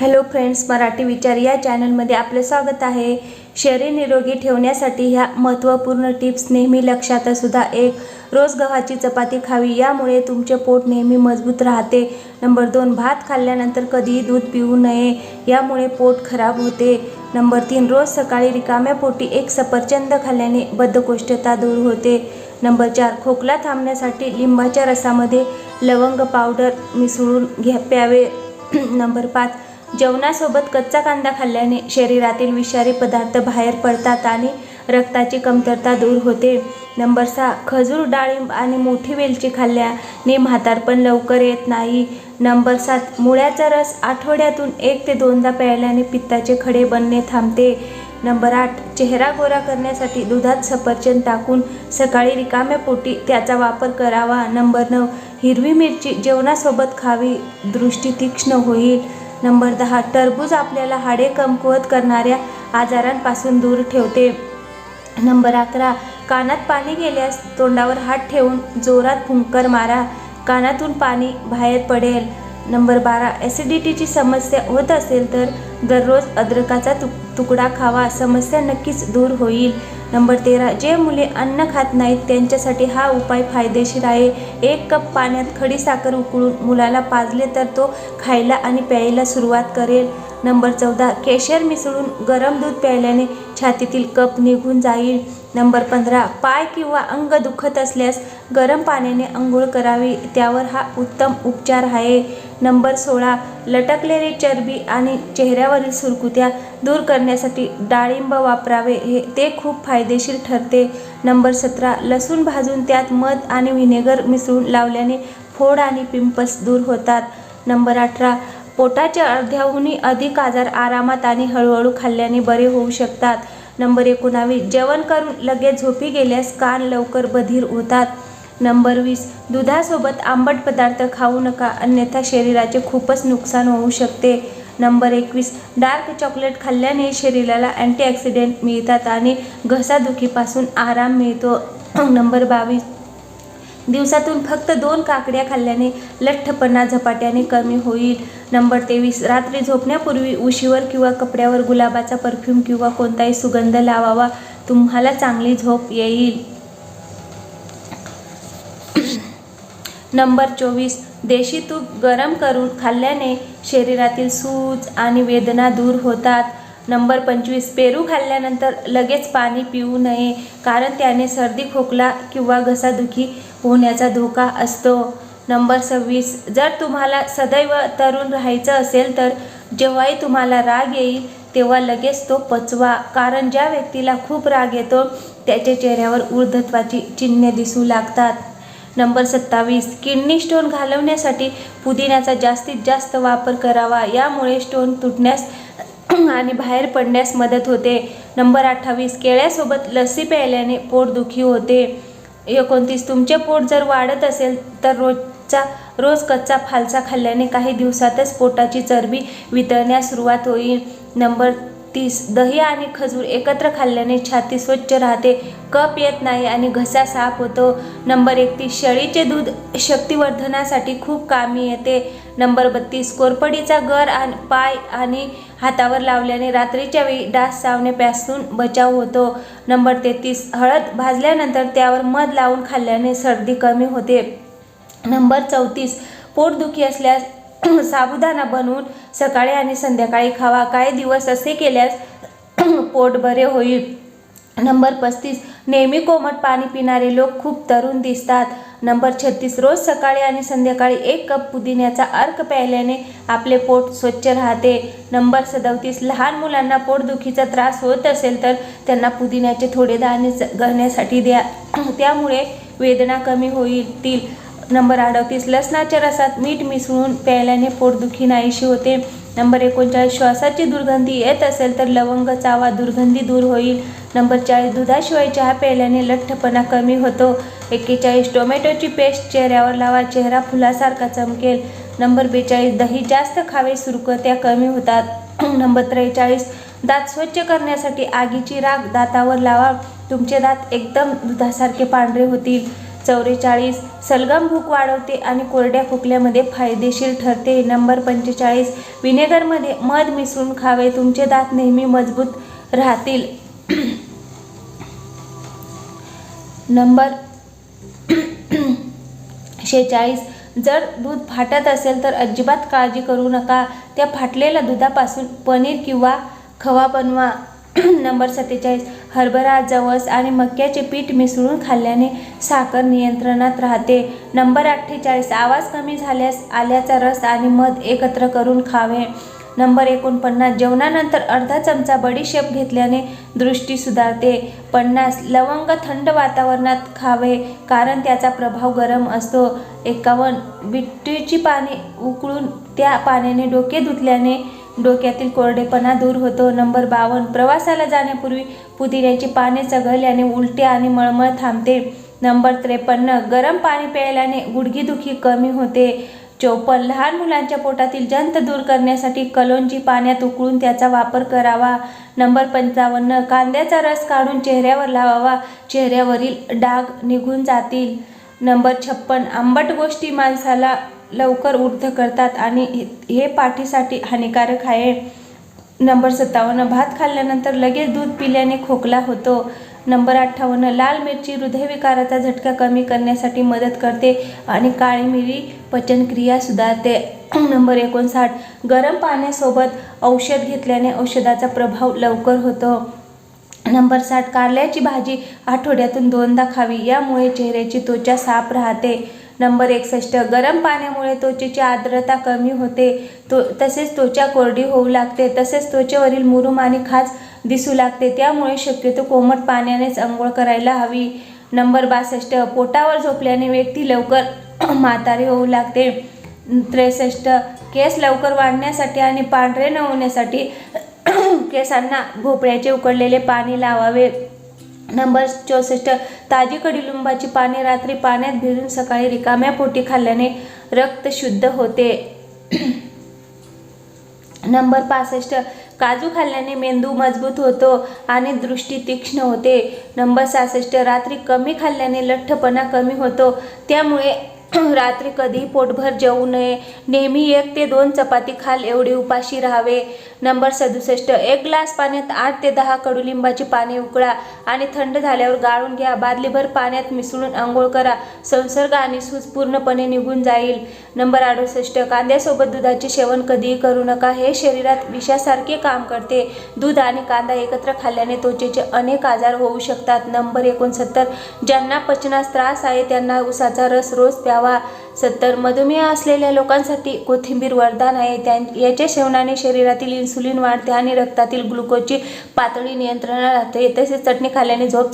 Hello friends Marathi विचार या चॅनलमध्ये आपलं स्वागत आहे. शरीर निरोगी ठेवण्यासाठी ह्या महत्त्वपूर्ण टिप्स नेहमी लक्षात सुद्धा एक रोज गव्हाची चपाती खावी यामुळे तुमचे पोट नेहमी मजबूत राहते. नंबर दोन भात खाल्ल्यानंतर कधीही दूध पिऊ नये यामुळे पोट खराब होते. नंबर तीन रोज सकाळी रिकाम्या पोटी एक सफरचंद खाल्ल्याने बद्धकोष्ठता दूर होते. नंबर चार खोकला थांबण्यासाठी लिंबाच्या रसामध्ये लवंग पावडर मिसळून घ्या प्यावे. नंबर पाच जेवणासोबत कच्चा कांदा खाल्ल्याने शरीरातील विषारी पदार्थ बाहेर पडतात आणि रक्ताची कमतरता दूर होते. नंबर सहा खजूर डाळिंब आणि मोठी वेलची खाल्ल्याने म्हातारपण लवकर येत नाही. नंबर सात मुळ्याचा रस आठवड्यातून एक ते दोनदा प्यायल्याने पित्ताचे खडे बनणे थांबते. नंबर आठ चेहरा गोरा करण्यासाठी दुधात सफरचंद टाकून सकाळी रिकाम्या पोटी त्याचा वापर करावा. नंबर नऊ हिरवी मिरची जेवणासोबत खावी. दृष्टी तीक्ष्ण होईल. नंबर दहा टरबूज आपल्याला हाडे कमकुवत करणाऱ्या आजारांपासून दूर ठेवते. नंबर अकरा कानात पाणी गेल्यास तोंडावर हात ठेवून जोरात फुंकर मारा. कानातून पाणी बाहेर पडेल. नंबर बारा ॲसिडिटीची समस्या होत असेल तर दररोज अद्रकाचा तुक तुकडा खावा. समस्या नक्कीच दूर होईल. नंबर तेरा जे मुले अन्न खात नाहीत त्यांच्यासाठी हा उपाय फायदेशीर आहे. एक कप पाण्यात खडी साखर उकळून मुलाला पाजले तर तो खायला आणि प्यायला सुरुवात करेल. नंबर चौदा केशर मिसळून गरम दूध प्यायल्याने छातीतील कप निघून जाईल. नंबर पंधरा पाय किंवा अंग दुखत असल्यास गरम पाण्याने आंघोळ करावी त्यावर हा उत्तम उपचार आहे. नंबर सोळा लटकलेली चरबी आणि चेहऱ्यावरील सुरकुत्या दूर करण्यासाठी डाळिंब वापरावे हे ते खूप फायदेशीर ठरते. नंबर सतरा लसूण भाजून त्यात मध आणि व्हिनेगर मिसळून लावल्याने फोड आणि पिंपल्स दूर होतात. नंबर अठरा पोटाचे अर्ध्याहूनही अधिक आजार आरामात आणि हळूहळू खाल्ल्याने बरे होऊ शकतात. नंबर एकोणावीस जेवण करून लगेच झोपी गेल्यास कान लवकर बधीर होतात. नंबर वीस दुधासोबत आंबट पदार्थ खाऊ नका अन्यथा शरीराचे खूपच नुकसान होऊ शकते. नंबर एकवीस डार्क चॉकलेट खाल्ल्याने शरीराला अँटीऑक्सिडेंट मिळतात आणि घसादुखीपासून आराम मिळतो. नंबर बावीस दिवसातून फक्त दोन काकड्या खाल्ल्याने लठ्ठपणा झपाट्याने कमी होईल. नंबर तेवीस रात्री झोपण्यापूर्वी उशीवर किंवा कपड्यावर गुलाबाचा परफ्यूम किंवा कोणताही सुगंध लावावा. तुम्हाला चांगली झोप येईल. नंबर चोवीस देशी तूप गरम करून खाल्ल्याने शरीरातील सूज आणि वेदना दूर होतात. नंबर पंचवीस पेरू खाल्ल्यानंतर लगेच पाणी पिऊ नये कारण त्याने सर्दी खोकला किंवा घसादुखी होण्याचा धोका असतो. नंबर सव्वीस जर तुम्हाला सदैव तरुण राहायचं असेल तर जेव्हाही तुम्हाला राग येईल तेव्हा लगेच तो पचवा कारण ज्या व्यक्तीला खूप राग येतो त्याच्या चेहऱ्यावर ऊर्धत्वाची चिन्हे दिसू लागतात. नंबर सत्तावीस किडनी स्टोन घालवण्यासाठी पुदिन्याचा जास्तीत जास्त वापर करावा यामुळे स्टोन तुटण्यास आणि बाहेर पडण्यास मदत होते. नंबर अठ्ठावीस केळ्यासोबत लस्सी प्यायल्याने पोटदुखी होते. एकोणतीस तुमचे पोट जर वाढत असेल तर रोजचा रोज कच्चा फालसा खाल्ल्याने काही दिवसातच पोटाची चरबी वितळण्यास सुरुवात होईल. नंबर तीस दही आणि खजूर एकत्र खाल्ल्याने छाती स्वच्छ राहते कप येत नाही आणि घसा साफ होतो. नंबर एकतीस शेळीचे दूध शक्तिवर्धनासाठी खूप कामी येते. नंबर बत्तीस कोरपडीचा गर आणि पाय आणि हातावर लावल्याने रात्रीच्या वेळी डास सावण्यापासून बचाव होतो. नंबर तेहतीस हळद भाजल्यानंतर त्यावर मध लावून खाल्ल्याने सर्दी कमी होते. नंबर चौतीस पोटदुखी असल्यास साबुदाणा बनवून सकाळी आणि संध्याकाळी खावा. काही दिवस असे केल्यास पोट बरे होईल. नंबर पस्तीस नेहमी कोमट पाणी पिणारे लोक खूप तरुण दिसतात. नंबर छत्तीस रोज सकाळी आणि संध्याकाळी एक कप पुदिन्याचा अर्क प्यायल्याने आपले पोट स्वच्छ राहते. नंबर सदतीस लहान मुलांना पोटदुखीचा त्रास होत असेल तर त्यांना पुदिन्याचे थोडे दाणे गळण्यासाठी द्या. त्यामुळे वेदना कमी होईल. नंबर अडतीस लसणाच्या रसात मीठ मिसळून प्यायल्याने पोटदुखी नाहीशी होते. नंबर एकोणचाळीस श्वासाची दुर्गंधी येत असेल तर लवंग चावा दुर्गंधी दूर होईल. नंबर चाळीस दुधाशिवाय चहा प्यायल्याने लठ्ठपणा कमी होतो. एक्केचाळीस टोमॅटोची पेस्ट चेहऱ्यावर लावा चेहरा फुलासारखा चमकेल. नंबर बेचाळीस दही जास्त खावे सुरकत्या कमी होतात. नंबर त्रेचाळीस दात स्वच्छ करण्यासाठी आगीची राख दातावर लावा. तुमचे दात एकदम दुधासारखे पांढरे होतील. चौवेचाळीस सलगम भूक वाढवते आणि कोरड्या खोकल्यामध्ये फायदेशीर ठरते. नंबर पंचेचाळीस विनेगरमध्ये मध मिसळून खावे. तुमचे दात नेहमी मजबूत राहतील. नंबर शेचाळीस जर दूध फाटत असेल तर अजिबात काळजी करू नका. त्या फाटलेल्या दुधापासून पनीर किंवा खवा बनवा. नंबर सत्तेचाळीस. हरभरा जवस आणि मक्याचे पीठ मिसळून खाल्ल्याने साखर नियंत्रणात राहते. नंबर अठ्ठेचाळीस. आवाज कमी झाल्यास आल्याचा रस आणि मध एकत्र करून खावे. नंबर एकोणपन्नास. जेवणानंतर अर्धा चमचा बडीशेप घेतल्याने दृष्टी सुधारते. पन्नास. लवंग थंड वातावरणात खावे कारण त्याचा प्रभाव गरम असतो. एकावन्न. बिट्टीची पाने उकळून त्या पाण्याने डोके धुतल्याने डोक्यातील कोरडेपणा दूर होतो. नंबर बावन्न प्रवासाला जाण्यापूर्वी पुदिन्याची पाने चघळल्याने उलट्या आणि मळमळ थांबते. नंबर त्रेपन्न गरम पाणी प्यायल्याने गुडघेदुखी कमी होते. चौपन्न लहान मुलांच्या पोटातील जंत दूर करण्यासाठी कलोंजी पाण्यात उकळून त्याचा वापर करावा. नंबर पंचावन्न कांद्याचा रस काढून चेहऱ्यावर लावावा. चेहऱ्यावरील डाग निघून जातील. नंबर छप्पन आंबट गोष्टी माणसाला लवकर ऊर्ध्व करतात आणि हे पाठीसाठी हानिकारक आहे. नंबर सत्तावन्न भात खाल्ल्यानंतर लगेच दूध पिल्याने खोकला होतो. नंबर अठ्ठावन्न लाल मिरची हृदयविकाराचा झटका कमी करण्यासाठी मदत करते आणि काळी मिरी पचनक्रिया सुधारते. नंबर एकोणसाठ गरम पाण्यासोबत औषध घेतल्याने औषधाचा प्रभाव लवकर होतो. नंबर साठ कारल्याची भाजी आठवड्यातून दोनदा खावी यामुळे चेहऱ्याची त्वचा साफ राहते. नंबर एकसष्ट गरम पाण्यामुळे त्वचेची आर्द्रता कमी होते. तो तसेच त्वचा कोरडी होऊ लागते. तसेच त्वचेवरील मुरुम आणि खाज दिसू लागते. त्यामुळे शक्यतो कोमट पाण्यानेच अंघोळ करायला हवी. नंबर बासष्ट पोटावर झोपल्याने व्यक्ती लवकर म्हातारी होऊ लागते. त्रेसष्ट केस लवकर वाढण्यासाठी आणि पांढरे न होण्यासाठी केसांना भोपळ्याचे उकडलेले पाणी लावावे. नंबर चौसष्ट ताजी कडुलिंबाची पाने रात्री पाण्यात भिजून सकाळी रिकाम्या पोटी खाल्ल्याने रक्त शुद्ध होते. नंबर पासष्ट काजू खाल्ल्याने मेंदू मजबूत होतो आणि दृष्टी तीक्ष्ण होते. नंबर सहासष्ट रात्री कमी खाल्ल्याने लठ्ठपणा कमी होतो. त्यामुळे रात्री कधीही पोटभर जेवू नये. नेहमी एक ते दोन चपाती खाल एवढे उपाशी राहावे. नंबर सदुसष्ट एक ग्लास पाण्यात आठ ते दहा कडुलिंबाची पाने उकळा आणि थंड झाल्यावर गाळून घ्या. बादलीभर पाण्यात मिसळून आंघोळ करा. संसर्ग आणि सूज पूर्णपणे निघून जाईल. नंबर अडुसष्ट कांद्यासोबत दुधाचे सेवन कधीही करू नका. हे शरीरात विषासारखे काम करते. दूध आणि कांदा एकत्र खाल्ल्याने त्वचेचे अनेक आजार होऊ शकतात. नंबर एकोणसत्तर ज्यांना पचनास त्रास आहे त्यांना उसाचा रस रोज प्यावा. सत्तर मधुमेह असलेल्या लोकांसाठी कोथिंबीर वरदान आहे. त्या याच्या सेवनाने शरीरातील इन्सुलिन वाढते आणि रक्तातील ग्लुकोजची पातळी नियंत्रणात राहते. तसेच चटणी खाल्ल्याने झोप